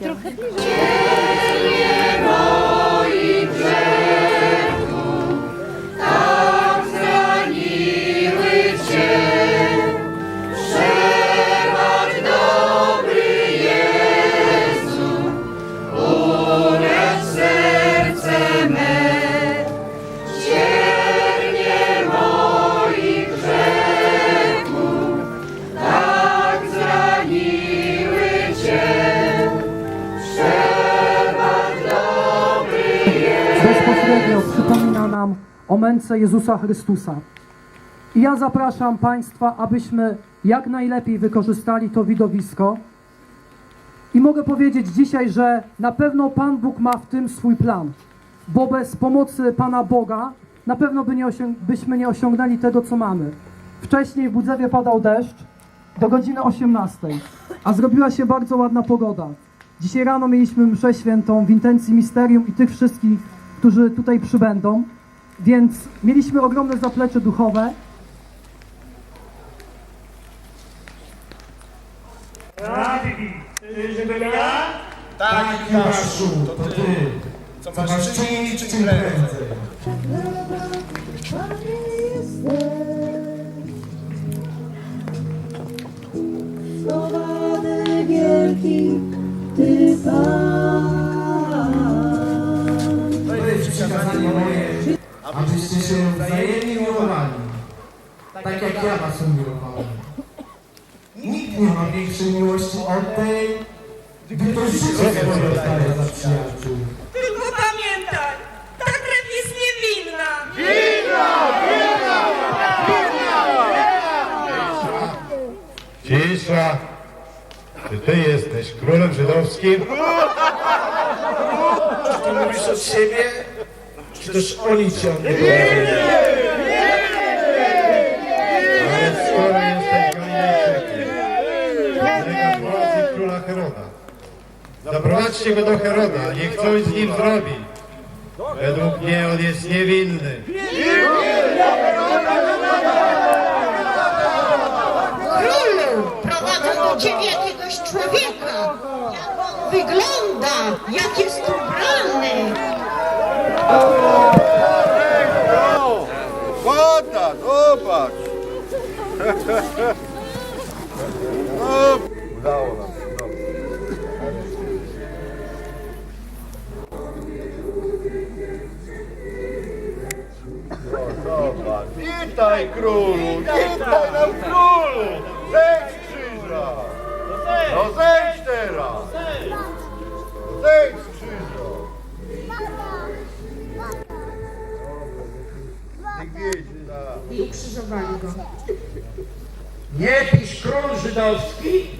trochę bliżej. Przypomina nam o męce Jezusa Chrystusa. I ja zapraszam Państwa, abyśmy jak najlepiej wykorzystali to widowisko. I mogę powiedzieć dzisiaj, że na pewno Pan Bóg ma w tym swój plan, bo bez pomocy Pana Boga na pewno by nie byśmy nie osiągnęli tego, co mamy. Wcześniej w Budzewie padał deszcz do godziny 18, a zrobiła się bardzo ładna pogoda. Dzisiaj rano mieliśmy mszę świętą w intencji misterium i tych wszystkich, którzy tutaj przybędą, więc mieliśmy ogromne zaplecze duchowe. Radzi, żebym ja? Tak, Judaszu, to ty. Co masz czynić czym prędzej. Się wzajemnie miłowali, tak jak ja was umiłowałem. Nikt nie ma większej miłości od tej, gdy to życie swoje oddaje za przyjaciół. Tylko pamiętaj, ta krew jest niewinna. Cisza! Czy ty jesteś królem żydowskim? Ty mówisz od siebie, czy też oni cię odbywają? Ale skoro jesteś Galilejczykiem, władzy króla Heroda. Zaprowadźcie go do Heroda, niech coś z nim zrobi. Według mnie on jest niewinny. Królu, prowadzę do ciebie jakiegoś człowieka. Jak on wygląda, jak jest ubrany. Kota, zobacz! Udało nam się. No, zobacz. Witaj królu! Witaj nam królu! Zejdź krzyża! No zejdź teraz! I ukrzyżowali go. Nie pisz król żydowski,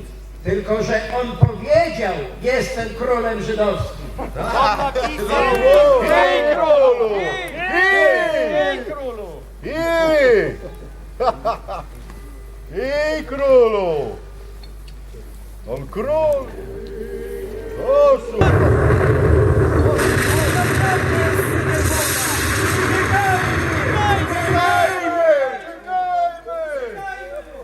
tylko że on powiedział, jestem królem żydowskim. Hej królu! Hej królu! Hej! Hej królu! On król! O, super!